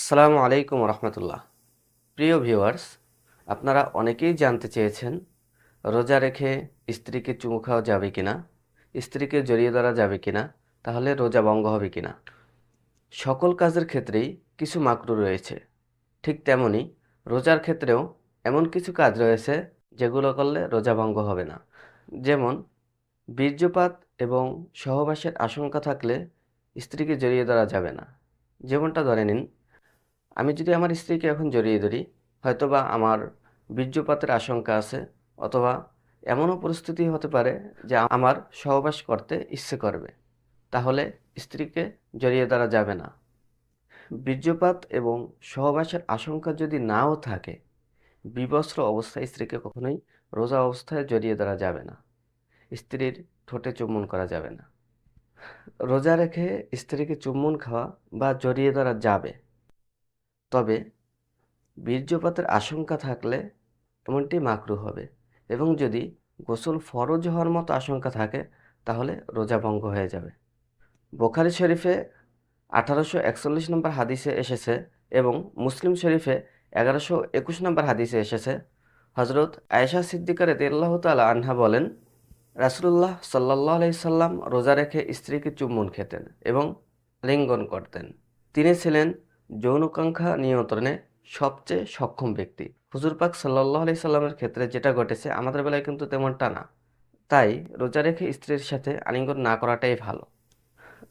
আসসালামু আলাইকুম রহমতুল্লাহ। প্রিয় ভিউয়ার্স, আপনারা অনেকেই জানতে চেয়েছেন, রোজা রেখে স্ত্রীকে চুমু খাওয়া যাবে কি না স্ত্রীকে জড়িয়ে ধরা যাবে কি না তাহলে রোজা ভঙ্গ হবে কি না সকল কাজের ক্ষেত্রেই কিছু মাকরু রয়েছে। ঠিক তেমনি রোজার ক্ষেত্রেও এমন কিছু কাজ রয়েছে যেগুলো করলে রোজা ভঙ্গ হবে না। যেমন, বীর্যপাত এবং সহবাসের আশঙ্কা থাকলে স্ত্রীকে জড়িয়ে ধরা যাবে না। যেমনটা ধরে নিন আমি যদি আমার স্ত্রীকে এখন জড়িয়ে ধরি, হয়তোবা আমার বীর্যপাতের আশঙ্কা আছে, অথবা এমনও পরিস্থিতি হতে পারে যে আমার সহবাস করতে ইচ্ছে করবে, তাহলে স্ত্রীকে জড়িয়ে ধরা যাবে না। বীর্যপাত এবং সহবাসের আশঙ্কা যদি নাও থাকে, বিবস্ত্র অবস্থায় স্ত্রীকে কখনোই রোজা অবস্থায় জড়িয়ে ধরা যাবে না, স্ত্রীর ঠোঁটে চুম্বন করা যাবে না। রোজা রেখে স্ত্রীকে চুম্বন খাওয়া বা জড়িয়ে ধরা যাবে। তবে বীর্যপাতের আশঙ্কা থাকলে এমনটি মাকরু হবে এবং যদি গোসল ফরজ হওয়ার মতো আশঙ্কা থাকে, তাহলে রোজা ভঙ্গ হয়ে যাবে। বোখারি শরীফে আঠারোশো একচল্লিশ নম্বর হাদিসে এসেছে এবং মুসলিম শরীফে এগারোশো একুশ নম্বর হাদিসে এসেছে। হজরত আয়েশা সিদ্দিকার তেল্লাহ তালা আনহা বলেন রাসুল্লাহ সাল্লাহ আলাইসাল্লাম রোজা রেখে স্ত্রীকে চুম্বন খেতেন এবং লিঙ্গন করতেন। তিনি ছিলেন যৌনকাঙ্ক্ষা নিয়ন্ত্রণে সবচেয়ে সক্ষম ব্যক্তি। হুজুর পাক সাল্লাহ আলি সাল্লামের ক্ষেত্রে যেটা ঘটেছে, আমাদের বেলায় কিন্তু তেমনটা না। তাই রোজা রেখে স্ত্রীর সাথে আলিঙ্গন না করাটাই ভালো।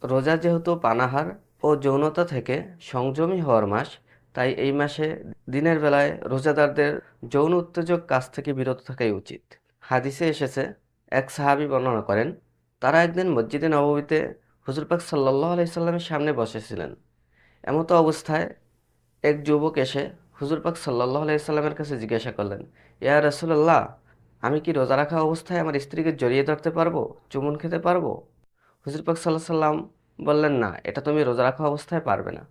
রোজা যেহেতু পানাহার ও যৌনতা থেকে সংযমী হওয়ার মাস, তাই এই মাসে দিনের বেলায় রোজাদারদের যৌন উত্তেজক কাজ থেকে বিরত থাকাই উচিত। হাদিসে এসেছে, এক সাহাবি বর্ণনা করেন, তারা একদিন মসজিদে নববীতে হুজুর পাক সাল্লাহ আলাইসাল্লামের সামনে বসেছিলেন। এমতো অবস্থায় এক যুবক এসে হুজুর পাক সাল্লাহ আলাইসাল্লামের কাছে জিজ্ঞাসা করলেন, ইয়া রসুল্লাহ আমি কি রোজা রাখা অবস্থায় আমার স্ত্রীকে জড়িয়ে ধরতে পারব, চুমুন খেতে পারব? হুজুর পাক সাল্লাহ সাল্লাম বললেন, না, এটা তুমি রোজা রাখা অবস্থায় পারবে না।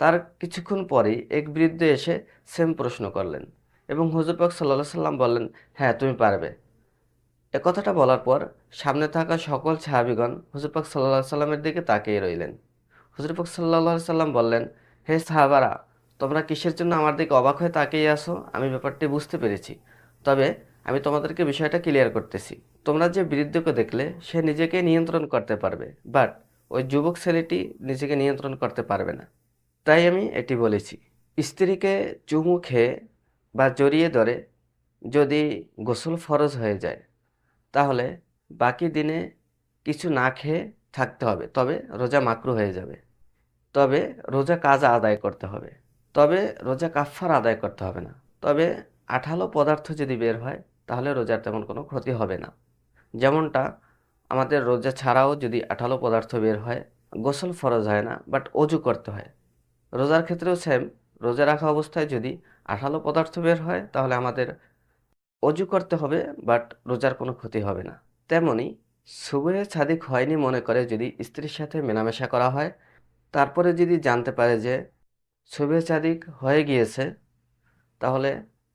তার কিছুক্ষণ পরেই এক বৃদ্ধ এসে সেম প্রশ্ন করলেন এবং হুজুর পাক সাল্লাহ সাল্লাম বললেন হ্যাঁ তুমি পারবে। এ কথাটা বলার পর সামনে থাকা সকল সাহাবিগণ হুজুর পাক সাল্লাহ সাল্লামের দিকে তাকিয়ে রইলেন। হুজুর পাক সাল্লাহ সাল্লাম বললেন, হে সাহাবারা, তোমরা কিসের জন্য আমার দিকে অবাক হয়ে তাকিয়ে আসো আমি ব্যাপারটি বুঝতে পেরেছি। তবে আমি তোমাদেরকে বিষয়টা ক্লিয়ার করতেছি। তোমরা যে বৃদ্ধকে দেখলে, সে নিজেকে নিয়ন্ত্রণ করতে পারবে বাট ওই যুবক ছেলেটি নিজেকে নিয়ন্ত্রণ করতে পারবে না। তাই আমি এটি বলেছি, স্ত্রীকে চুমু খেয়ে বা জড়িয়ে ধরে যদি গোসল ফরজ হয়ে যায়, তাহলে বাকি দিনে কিছু না খেয়ে থাকতে হবে, তবে রোজা মাকরু হয়ে যাবে। তবে রোজা কাজ আদায় করতে হবে। তবে রোজা কাফার আদায় করতে হবে না। তবে আঠালো পদার্থ যদি বের হয়, তাহলে রোজার তেমন কোনো ক্ষতি হবে না। যেমনটা আমাদের রোজা ছাড়াও যদি আঠালো পদার্থ বের হয়, গোসল ফরজ হয় না বাট অজু করতে হয়। রোজার ক্ষেত্রেও সেম রোজা রাখা অবস্থায় যদি আঠালো পদার্থ বের হয়, তাহলে আমাদের অজু করতে হবে বাট রোজার কোনো ক্ষতি হবে না। তেমনি সুবহে ছাদিক হয়নি মনে করে যদি স্ত্রীর সাথে মেলামেশা করা হয় তারপরে যদি জানতে পারে যে শুভে চাদিক হয়ে গিয়েছে, তাহলে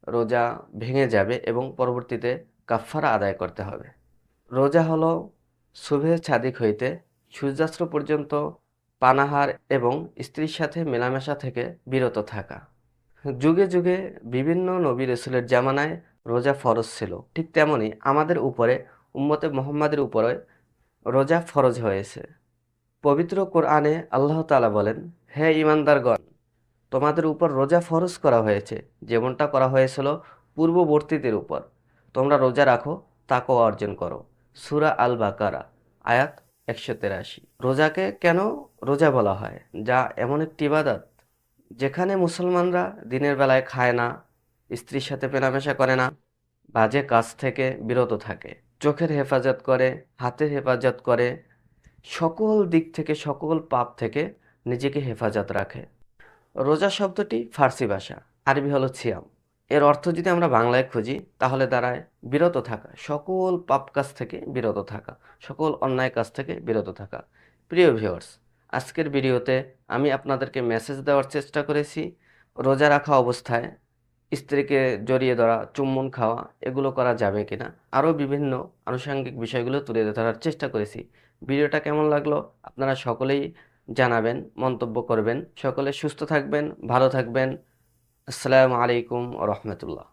রোজা ভেঙে যাবে এবং পরবর্তীতে কাফারা আদায় করতে হবে। রোজা হলো শুভে ছাদিক হইতে সূর্যাস্ত পর্যন্ত পানাহার এবং স্ত্রীর সাথে মেলামেশা থেকে বিরত থাকা। যুগে যুগে বিভিন্ন নবী রসুলের জামানায় রোজা ফরজ ছিল। ঠিক তেমনি আমাদের উপরে, উম্মতে মোহাম্মদের উপরে রোজা ফরজ হয়েছে। পবিত্র কোরআনে আল্লাহ তালা বলেন, হে ইমানদারগণ তোমাদের উপর রোজা ফরজ করা হয়েছে, যেমনটা করা হয়েছিল পূর্ববর্তীদের উপর। তোমরা রোজা রাখো তাকও অর্জন করো। সুরা আল বাকারা আয়াত একশো তেরাশি। রোজাকে কেন রোজা বলা হয়? যা এমন একটি ইবাদত, যেখানে মুসলমানরা দিনের বেলায় খায় না, স্ত্রীর সাথে পেনামেশা করে না, বাজে কাজ থেকে বিরত থাকে, চোখের হেফাজত করে, হাতের হেফাজত করে সকল দিক থেকে, সকল পাপ থেকে নিজেকে হেফাজত রাখে। রোজা শব্দটি ফার্সি ভাষা, আরবি হলো ছিয়াম। এর অর্থ যদি আমরা বাংলায় খুঁজি, তাহলে দাঁড়ায় বিরত থাকা, সকল পাপ কাজ থেকে বিরত থাকা, সকল অন্যায় কাজ থেকে বিরত থাকা। প্রিয় ভিউয়ার্স আজকের ভিডিওতে আমি আপনাদেরকে মেসেজ দেওয়ার চেষ্টা করেছি, রোজা রাখা অবস্থায় স্ত্রীকে জড়িয়ে ধরা, চুম্বন খাওয়া, এগুলো করা যাবে কিনা, আরও বিভিন্ন আনুষঙ্গিক বিষয়গুলো তুলে ধরার চেষ্টা করেছি। ভিডিওটা কেমন লাগল আপনারা সকলেই জানাবেন, মন্তব্য করবেন। সকলে সুস্থ থাকবেন, ভালো থাকবেন। আসসালামু আলাইকুম রহমতুল্লাহ।